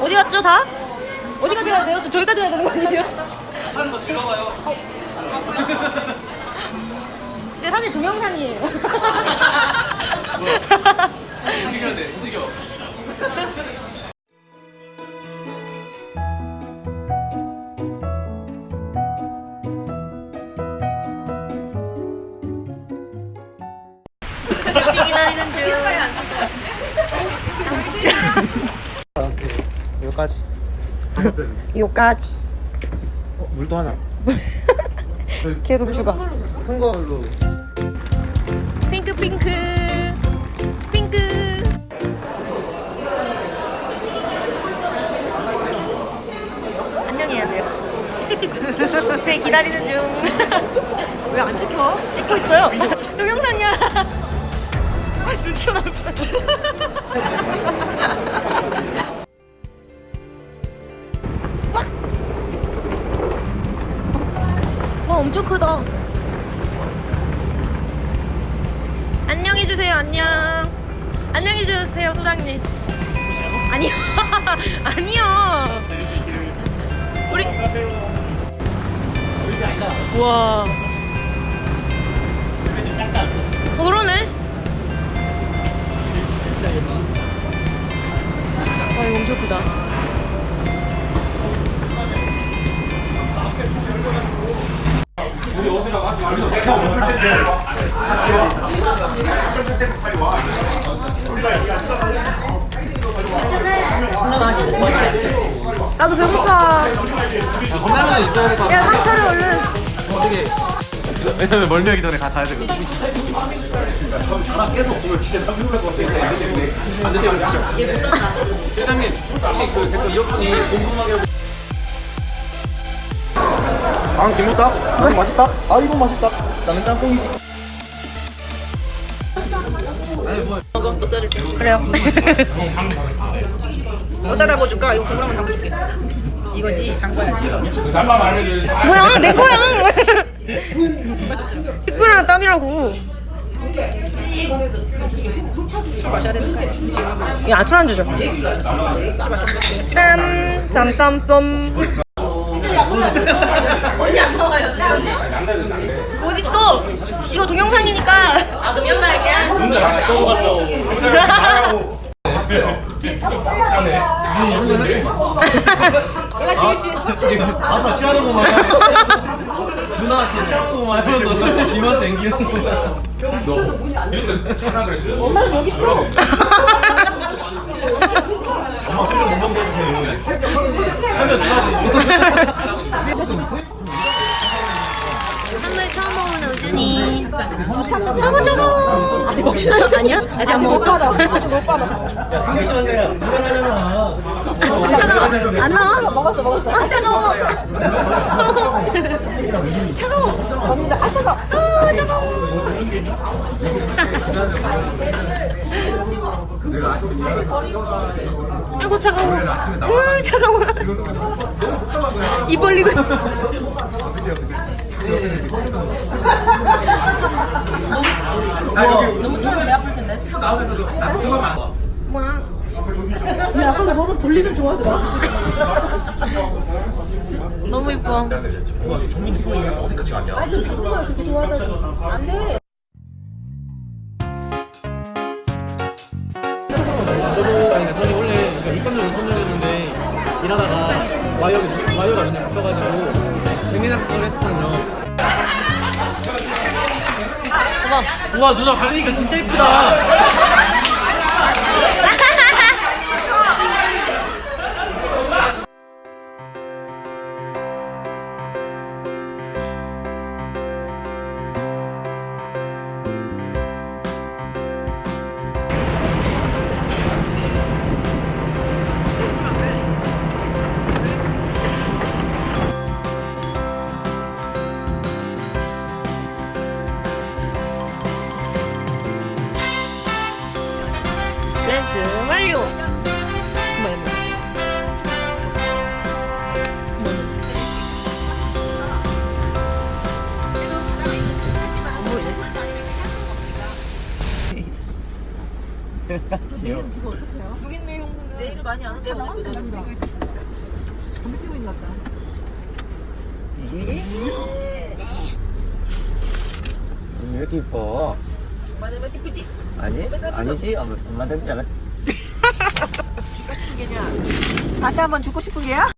어디 갔죠 다? 어디까지 가야 돼요? 저 저기까지 가야 되는 거 아니에요? 거 즐거워요. 근데 사실 동영상이에요. 움직여야 돼, 움직여. 택시 기다리는 중. 아, 진짜. 여기까지. 요까지. 어, 물도 하나. 계속 추가. 큰 걸로. 핑크 핑크 핑크. 안녕해야 돼요. 배 기다리는 중. 왜 안 찍혀? 찍고 있어요. 동영상이야. 눈치 나. 와 엄청 크다. 안녕해주세요 안녕. 안녕해주세요 소장님. 아니요. 아니요. 우리 와. 어, 그러네. 와 이거 엄청 크다 나도 배고파 컵라면 있어야 될것 같아. 야 상철이 얼른 어떻게. 왜냐면 멀미하기 전에 가 자야 되거든. 회장님, 혹시 그 댓글 이어폰이 궁금하게 아, 김부다? 이거 맛있다? 아, 이거 맛있다. 나는 짬뽕이지. 그래요 어디다 담아줄까? 이거 그러면 담아줄게. 이거지? 담궈야지. 뭐야 내 거야 특별한 땀이라고 술 마셔야 아니야? 야 술 안주죠 쌈 쌈 쌈 쌈 안 언니. 어딨어 이거 동영상이니까 아, 동영상이야? 내가 제일 중에 지금 아빠 취하는 거 마냥 누나 지금 취하는 거 마냥 하면서 이만 땡기는 거야 너 차라 그랬어? 엄마는 여기 있어. 엄마 술좀 못 먹게 한물 처음 먹는 우준이. 차고 차고. 아직 먹시나요? 아니야? 아직 안 먹었어? 못 받아. 심한 거야 불안하잖아 차가워 안 나와? 먹었어 먹었어. 아 차가워 차가워 언니다 아 차가워 아 차가워 아이고 차가워 음 차가워 입 벌리고 너무 차면 배 아플 텐데. 뭐야 우리 아빠가 너무 돌리면 좋아하더라. 너무 이뻐 아니, 저 자꾸만 그렇게 좋아하더라고. 안 돼. 저도 아니 저는 원래 그러니까 육감정 운전자였는데 일하다가 와이어가 와이어가 눈에 잡혀가지고 백내장수를 했었거든요. 우와 누나 가리니까 진짜 이쁘다. 완료 뭐야 뭐 내일을 많이 안 한다. 왜 이렇게 이뻐? 아니 아니지 아무 엄마 닮지 않아? 다시 한번 죽고 싶은 게야?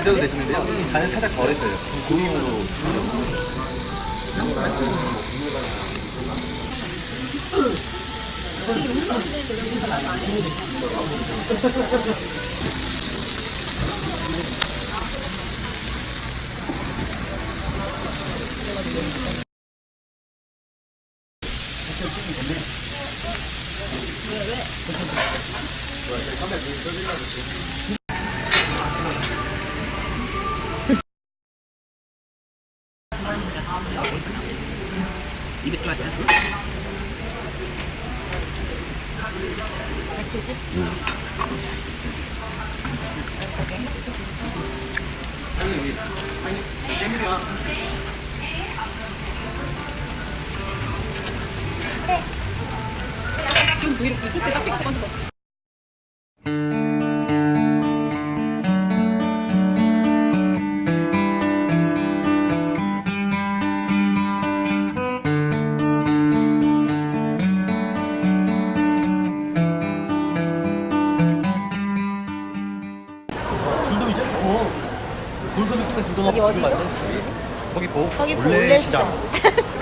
드셔도 되시는데요. 간을 살짝 덜했어요. 고용으로. 좀 보이는 그 소스에 딱 픽스 건져. 불돔 있죠? 어. 불돔 있으면 불돔하고 거기 보. 거기 원래 시장.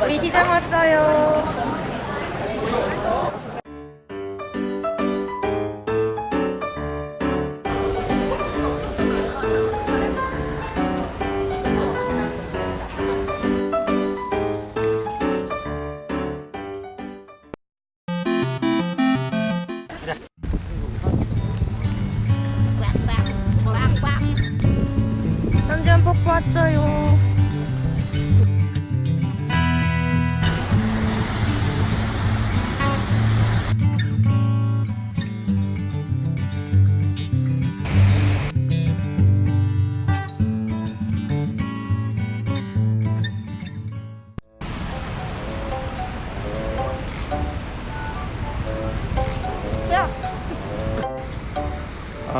우리 시장 왔어요.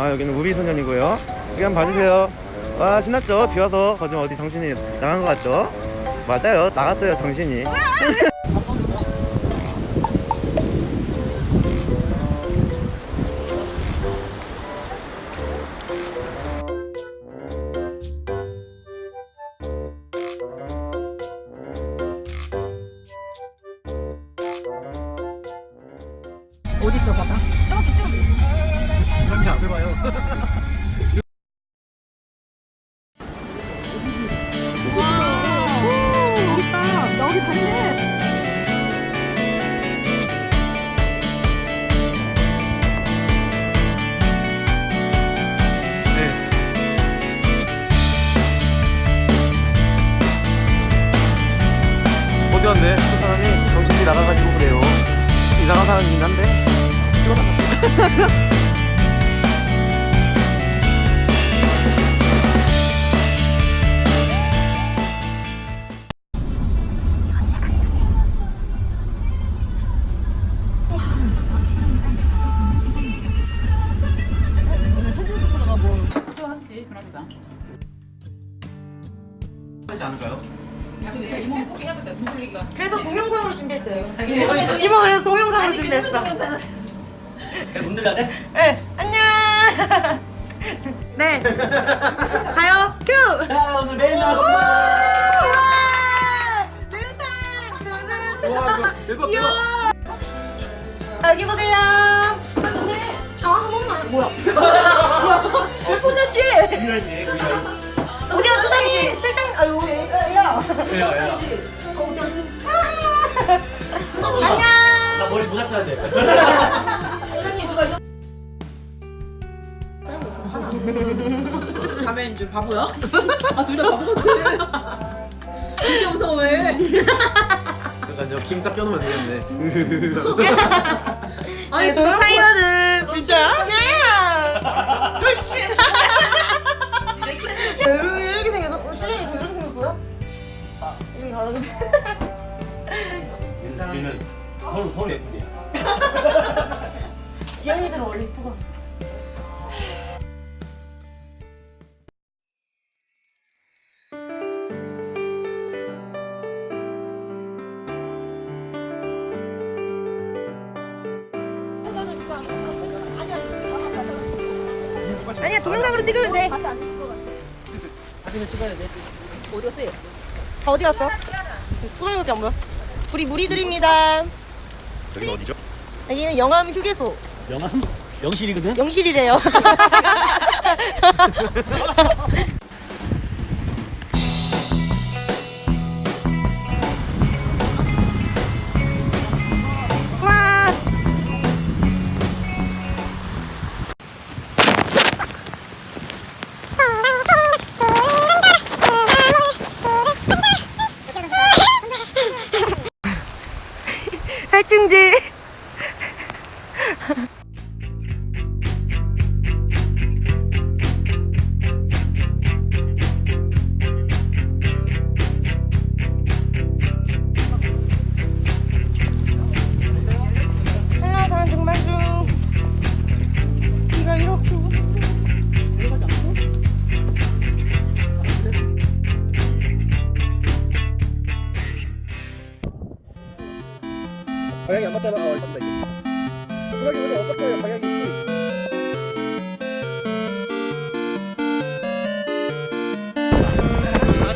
아 여기는 우비소년이고요. 여기 한번 봐주세요. 와 신났죠? 비 와서 거짓 어디 정신이 나간 것 같죠? 맞아요. 나갔어요 정신이. 어디 있어 봐봐. 잠시 앞에 봐요. 여기다 여기 잘해. 네. 어디 갔네? 그 사람이 정신이 나가가지고 그래요. 이상한 사람이긴 한데 찍어놨어. 대박 대박. 여기 보세요. 아한 번만. 뭐야? 몇 번이었지? 어디야 수담이 실장 아유 야. 야야. 안녕. 나 머리 모자 써야 돼. 자매인 줄 바보야? 아 둘 다 바보 같아. 이게 무서워해. 약간 김딱 껴놓으면 되겠네. 아니 저는 사이거든. 진짜요? 네. 이렇게 이렇게 생겨서 어, 시즌이 저 이렇게 생겼어요? 여기 다르게. 우리는 서로 서로 예쁘게. 지연이들은 원래 이쁘고. 아니야 동영상으로 찍으면 돼. 어디 갔어? 얘? 다 어디 갔어? 소장님밖에 안 보여. 우리 무리들입니다. 여기는 어디죠? 여기는 영암 휴게소. 영암 영실이거든. 영실이래요. 방향이 안 맞잖아. 어, 맞다 이제. 수학이 원래 어떻게 방향이?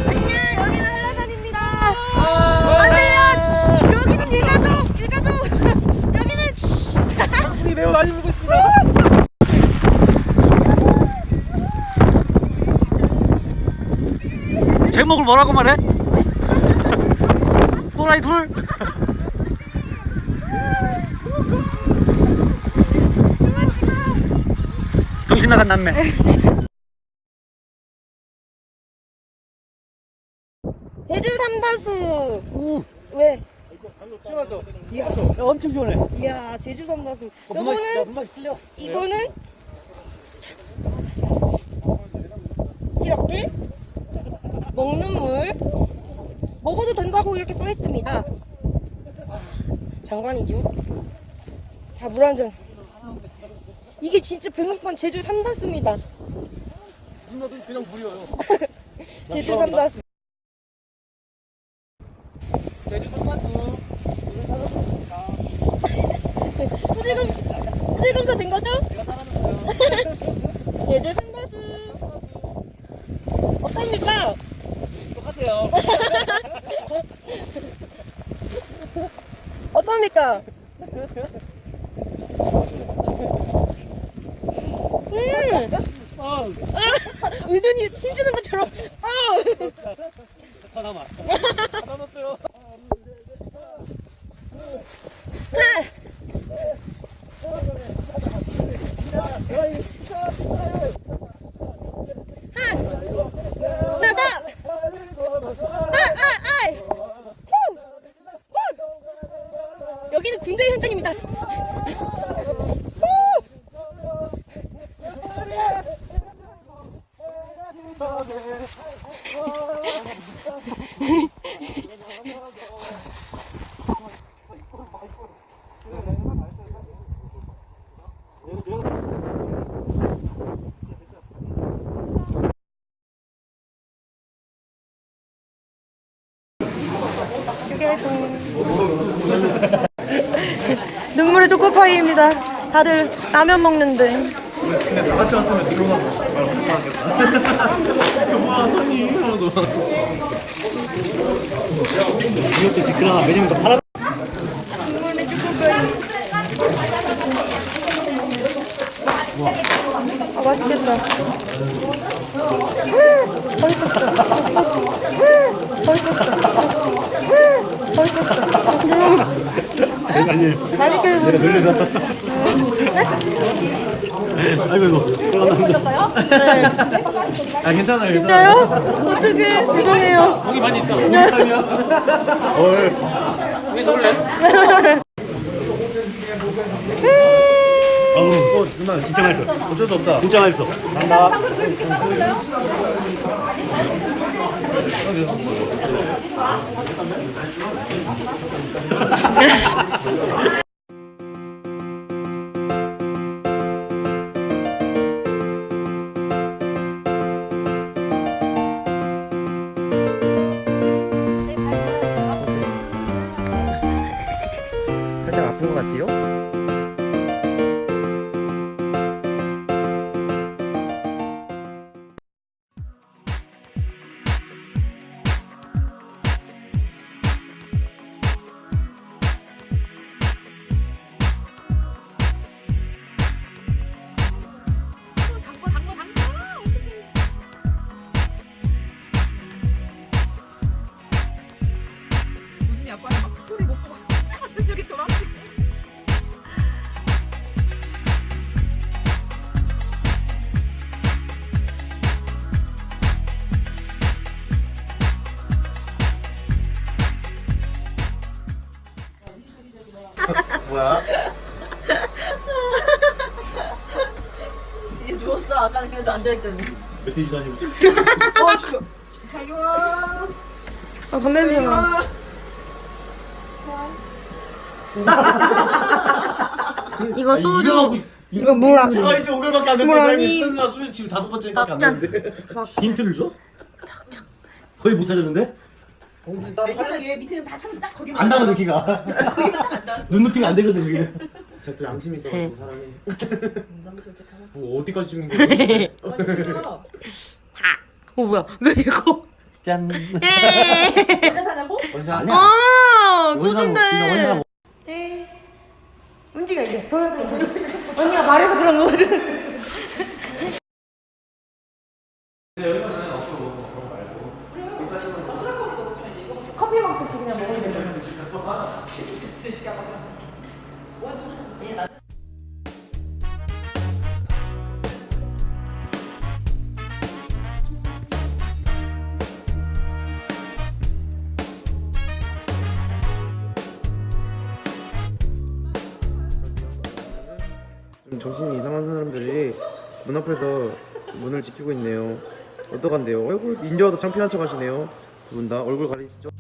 안녕 여기는 한라산입니다 안 돼요 여기는 일가족 일가족 여기는 우리 매우 많이 불고 있습니다. 제목을 뭐라고 말해? 또라이 둘. 정신 나간 남매. 제주 삼다수 왜? 시원하죠? 이야, 엄청 시원해. 이야 제주 삼다수 분말, 요거는 틀려. 이거는 이렇게 먹는 물 먹어도 된다고 이렇게 써 있습니다. 장관이죠. 자, 물 한 잔. 이게 진짜 106번 제주 삼다수입니다. 분맛은 그냥 물이에요. 제주 삼다수. 제주 삼만수. 수질검, 수질검사 된 거죠? 제가. 제주 삼다수. 어떻습니까? 똑같아요. 어떻습니까? 음! 아, 의전이 힘주는 것처럼. 아! 다 남아. 다 남았어요. 나가! 아, 아, 아이! 후! 후! 여기는 군대 현장입니다. 후! 눈물의 초코파이입니다. 다들 라면 먹는데. 근데 다 같이 왔으면 니로만 말 못하겠다. 와, 선이 이러도. 이것도 지금 그러나 매점에서 팔아. 아 맛있겠다. 아니, 맛있게 놀래서. 아이고, 이거. 감사합니다. 아 괜찮아요 진짜요? 어떻게 죄송해요. 고기 많이 있어. 고기 살면. 헐 고기 놀래? 누나 진짜 맛있어. 어쩔 수 없다 진짜 맛있어. 간다. 다니고. 아 담배 냄새 나. 이거 소주. 이거 물 안. 아, 이제 5개월밖에 안물 됐어. 아니. 술 지금 다섯 번째밖에 안 막장. 됐는데. 힌트를 줘? 거의 못 찾았는데? 얘 밑에는 다 찾아 딱 거기만 안 나거든, 키가. 눈높이가 안 되거든, 여기는. 진짜 또 양심이 있어가지고 사람이. 뭐, 어디까지 찍는 거야? 어 뭐야? 왜 이거? 짠 하자고? 원샷. 아니야. 아 소주인데. 그냥 원샷하고. 문제가 이제 보여 보여. 언니가 말해서 그런 거거든. 정신이 이상한 사람들이 문 앞에서 문을 지키고 있네요 어떡한데요? 얼굴 인디와도 창피한 척 하시네요 두 분 다 얼굴 가리시죠?